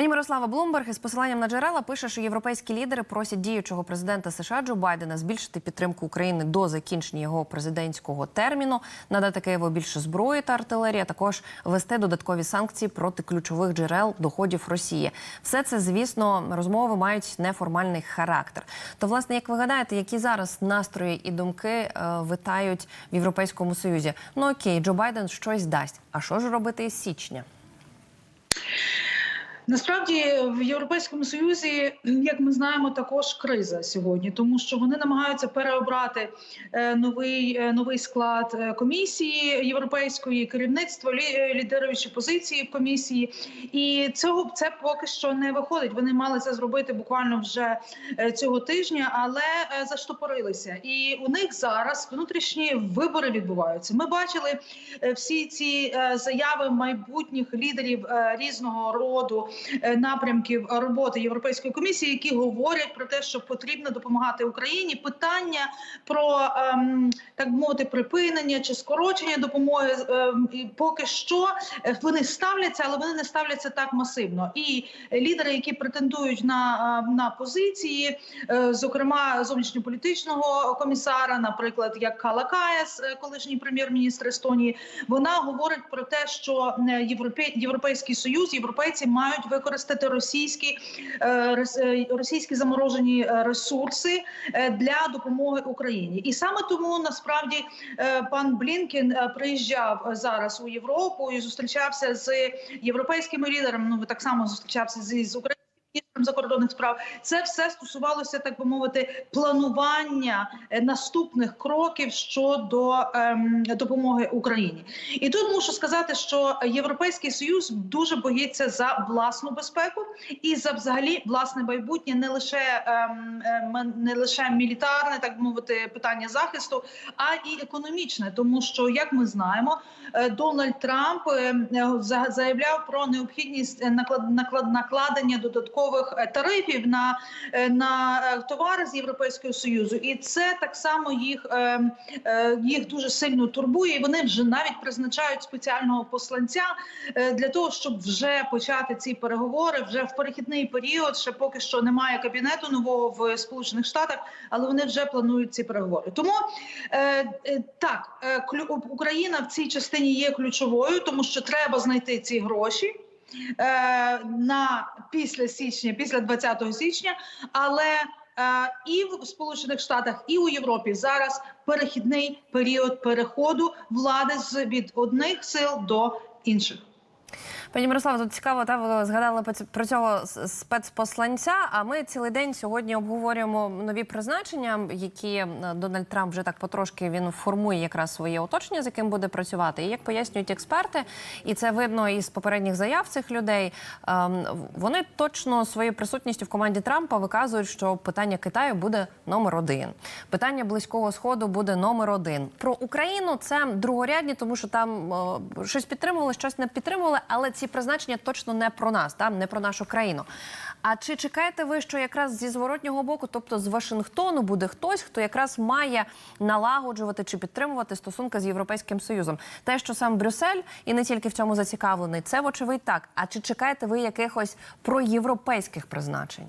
Пані Мирослава Блумберг із посиланням на джерела пише, що європейські лідери просять діючого президента США Джо Байдена збільшити підтримку України до закінчення його президентського терміну, надати Києву більше зброї та артилерії, а також ввести додаткові санкції проти ключових джерел доходів Росії. Все це, звісно, розмови мають неформальний характер. То, власне, як ви гадаєте, які зараз настрої і думки е, витають в Європейському Союзі? Ну окей, Джо Байден щось дасть. А що ж робити із січня? Насправді в Європейському Союзі, як ми знаємо, також криза сьогодні, тому що вони намагаються переобрати е, новий е, новий склад е, комісії європейської керівництво, лі- лідеруючі позиції в комісії, і цього це поки що не виходить. Вони мали це зробити буквально вже цього тижня, але заштопорилися. І у них зараз внутрішні вибори відбуваються. Ми бачили всі ці заяви майбутніх лідерів різного роду напрямків роботи Європейської комісії, які говорять про те, що потрібно допомагати Україні. Питання про ем, так мовити припинення чи скорочення допомоги ем, і поки що е, вони ставляться, але вони не ставляться так масивно. І лідери, які претендують на, е, на позиції, е, зокрема зовнішньополітичного комісара, наприклад, як Кала Каєс, е, колишній прем'єр-міністр Естонії, вона говорить про те, що е, Європейський Союз, європейці мають використати російські е, е, російські заморожені е, ресурси для допомоги Україні, і саме тому насправді пан Блінкен е, приїжджав зараз у Європу і зустрічався з європейськими лідерами. Ну так само зустрічався з, з Україною. Закордонних справ це все стосувалося, так би мовити, планування е, наступних кроків щодо ем, допомоги Україні. І тут мушу сказати, що Європейський Союз дуже боїться за власну безпеку і за взагалі власне майбутнє не лише ем, ем, не лише мілітарне, так би мовити, питання захисту, а і економічне, тому що як ми знаємо, е, Дональд Трамп е, за- заявляв про необхідність е, наклад, накладення додаткових е, тарифів на, е, на е, товари з Європейського союзу, і це так само їх, їх дуже сильно турбує. І вони вже навіть призначають спеціального посланця для того, щоб вже почати ці переговори вже в перехідний період. Ще поки що немає кабінету нового в Сполучених Штатах, але вони вже планують ці переговори. Тому так Україна в цій частині є ключовою, тому що треба знайти ці гроші. Е, На після січня, після 20 січня, але е, і в Сполучених Штатах, і у Європі зараз перехідний період переходу влади з від одних сил до інших. Пані Мирослава, тут цікаво, та ви згадали про цього спецпосланця. А ми цілий день сьогодні обговорюємо нові призначення, які е, Дональд Трамп вже так потрошки він формує якраз своє оточення, з яким буде працювати. І як пояснюють експерти, і це видно із попередніх заяв цих людей. ем, Вони точно своєю присутністю в команді Трампа виказують, що питання Китаю буде номер один. Питання близького сходу буде номер один. Про Україну це другорядні, тому що там е, щось підтримували, щось не підтримували, але ці призначення точно не про нас, там не про нашу країну. А чи чекаєте ви, що якраз зі зворотнього боку, тобто з Вашингтону, буде хтось, хто якраз має налагоджувати чи підтримувати стосунки з європейським союзом? Те, що сам Брюссель і не тільки в цьому зацікавлений, це вочевидь так. А чи чекаєте ви якихось проєвропейських призначень?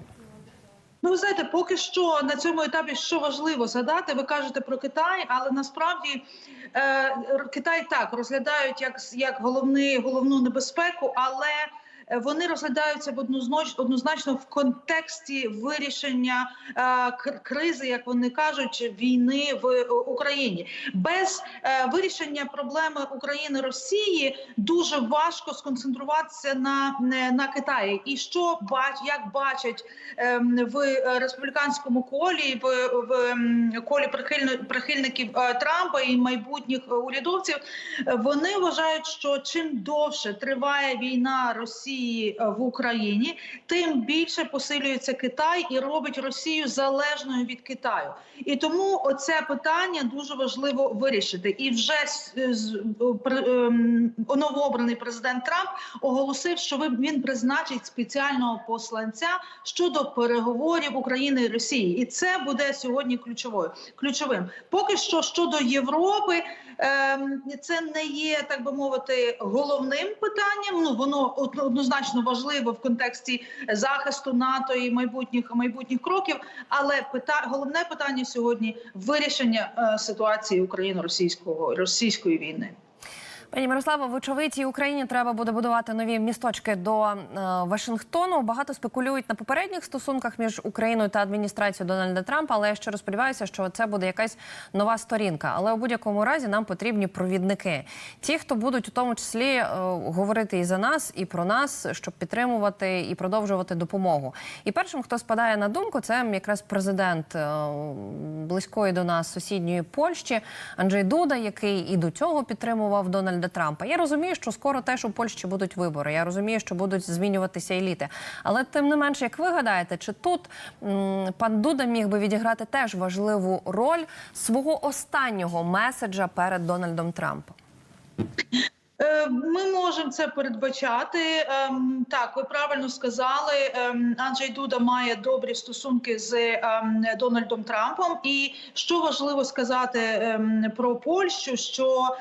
Ну, ви знаєте, поки що на цьому етапі що важливо згадати, ви кажете про Китай, але насправді е, Китай так розглядають як, як головний, головну небезпеку, але вони розглядаються в однозначно, в контексті вирішення е, кризи, як вони кажуть, війни в е, Україні. Без е, вирішення проблеми України Росії дуже важко сконцентруватися на, на Китаї. І що бач, як бачать ем, в е, республіканському колі, в, в ем, колі прихильників е, Трампа і майбутніх е, урядовців, е, вони вважають, що чим довше триває війна Росії е, в Україні, тим більше посилюється Китай і робить Росію залежною від Китаю. І тому оце питання дуже важливо вирішити. І вже ем, новообраний президент Трамп оголосив, що він призначить спеціального посланця щодо переговорів України і Росії, і це буде сьогодні ключовою ключовим. Поки що щодо Європи, Це не є так би мовити головним питанням. Ну воно од- однозначно важливо в контексті захисту НАТО і майбутніх майбутніх кроків. Але пита головне питання сьогодні вирішення е, ситуації україно-російського російської війни. Пані Мирославо, вочевидь, Україні треба буде будувати нові місточки до е, Вашингтону. Багато спекулюють на попередніх стосунках між Україною та адміністрацією Дональда Трампа. Але я щиро сподіваюся, що це буде якась нова сторінка. Але у будь-якому разі нам потрібні провідники. Ті, хто будуть у тому числі е, говорити і за нас, і про нас, щоб підтримувати і продовжувати допомогу. І першим, хто спадає на думку, це якраз президент е, близької до нас сусідньої Польщі Анджей Дуда, який і до цього підтримував Дональда Трампа. Я розумію, що скоро теж у Польщі будуть вибори. Я розумію, що будуть змінюватися еліти. Але тим не менше, як ви гадаєте, чи тут м, пан Дуда міг би відіграти теж важливу роль свого останнього меседжа перед Дональдом Трампом? Е, Ми можемо це передбачати. Ем, Так, ви правильно сказали. ем, Анджей Дуда має добрі стосунки з ем, Дональдом Трампом. І що важливо сказати про Польщу, що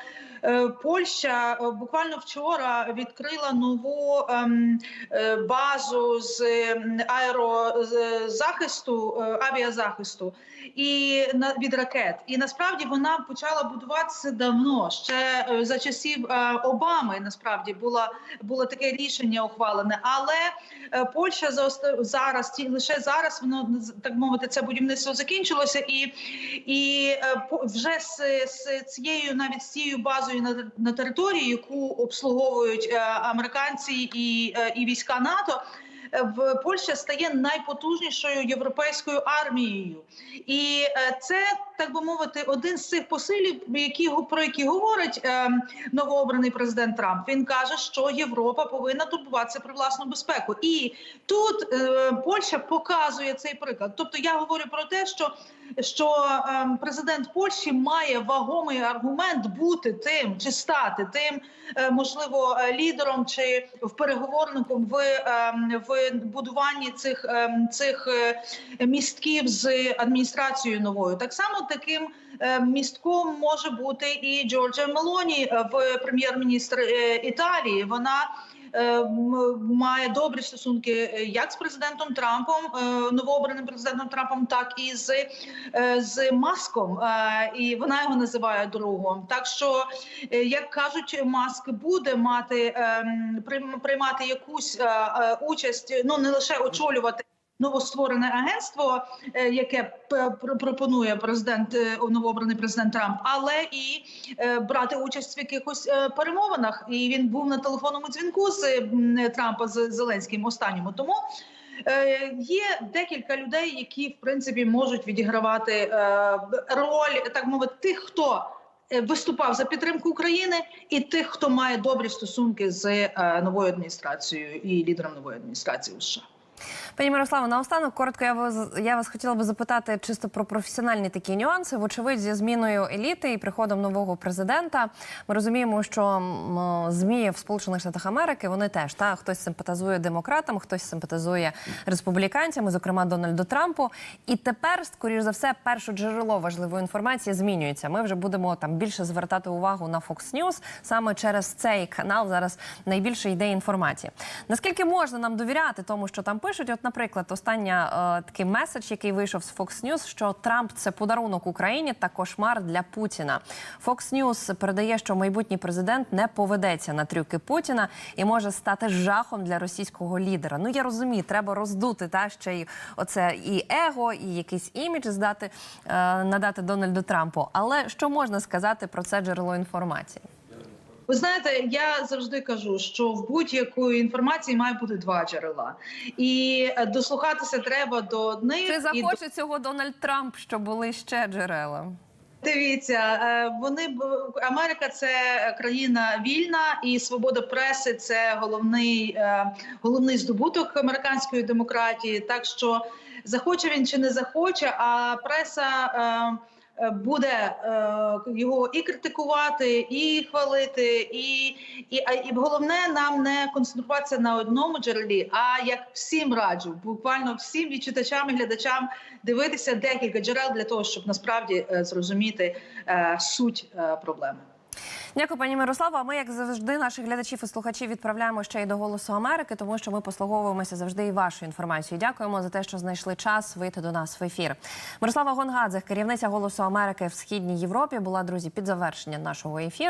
Польща е, буквально вчора відкрила нову ем, е, базу з ем, аерозахисту, е, авіазахисту і від ракет. І насправді вона почала будуватися давно, ще е, за часів е, Обами. Насправді було, було таке рішення ухвалене. Але е, Польща за зараз ті лише зараз воно так мовити, це будівництво закінчилося, і, і е, вже з, з цією навіть з цією базою на, на території, яку обслуговують е, американці і, е, і війська НАТО. В Польща стає найпотужнішою європейською армією, і е, це так би мовити один з цих посилів, які про які говорить новообраний президент Трамп. Він каже, що Європа повинна турбуватися про власну безпеку, і тут Польща показує цей приклад. Тобто, я говорю про те, що що ем, президент Польщі має вагомий аргумент бути тим чи стати тим, е, можливо, е, лідером чи в переговорником в, ем, в будуванні цих, ем, цих е, містків з адміністрацією новою. Так само таким містком може бути і Джорджа Мелоні, в прем'єр-міністр Італії. Вона має добрі стосунки е, як з президентом Трампом, е, новообраним президентом Трампом, так і з, е, з Маском. Е, І вона його називає другом. Так що, е, як кажуть, Маск буде мати ем, приймати якусь е, е, участь, ну не лише очолювати. Новостворене агентство, е, яке пропонує президент е, новообраний президент Трамп, але і е, брати участь в якихось перемовинах. І він був на телефонному дзвінку з Трампа з Зеленським останньому. Тому є декілька людей, які в принципі можуть відігравати роль, так мовити, тих, хто. Виступав за підтримку України і тих, хто має добрі стосунки з новою адміністрацією і лідером нової адміністрації США. Пані Мирославо, наостанок коротко я вас, я вас хотіла би запитати чисто про професіональні такі нюанси. Вочевидь, зі зміною еліти і приходом нового президента. Ми розуміємо, що змі в Сполучених Штатах Америки вони теж та хтось симпатизує демократам, хтось симпатизує республіканцям, зокрема Дональду Трампу. І тепер, скоріш за все, перше джерело важливої інформації змінюється. Ми вже будемо там більше звертати увагу на Fox News. Саме через цей канал зараз найбільше йде інформації. Наскільки можна нам довіряти тому, що там пишуть? От, наприклад, остання е, такий меседж, який вийшов з Fox News, що Трамп це подарунок Україні та кошмар для Путіна. Fox News передає, що майбутній президент не поведеться на трюки Путіна і може стати жахом для російського лідера. Ну я розумію, треба роздути та ще й оце і его, і якийсь імідж здати е, надати Дональду Трампу. Але що можна сказати про це джерело інформації? Ви знаєте, я завжди кажу, що в будь-якої інформації має бути два джерела, і е, дослухатися треба до одних Чи і захоче цього Дональд Трамп, щоб були ще джерела? Дивіться, е, вони Америка це країна вільна, і свобода преси це головний, е, головний здобуток американської демократії. Так що захоче він чи не захоче, а преса. Е, Буде е, його і критикувати, і хвалити, і, і, і головне нам не концентруватися на одному джерелі, а як всім раджу, буквально всім і читачам і глядачам дивитися декілька джерел для того, щоб насправді е, зрозуміти суть проблеми. Дякую, пані Мирославо. А ми, як завжди, наших глядачів і слухачів відправляємо ще й до Голосу Америки, тому що ми послуговуємося завжди і вашою інформацією. Дякуємо за те, що знайшли час вийти до нас в ефір. Мирослава Гонгадзе, керівниця Голосу Америки в східній Європі, була друзі під завершення нашого ефіру.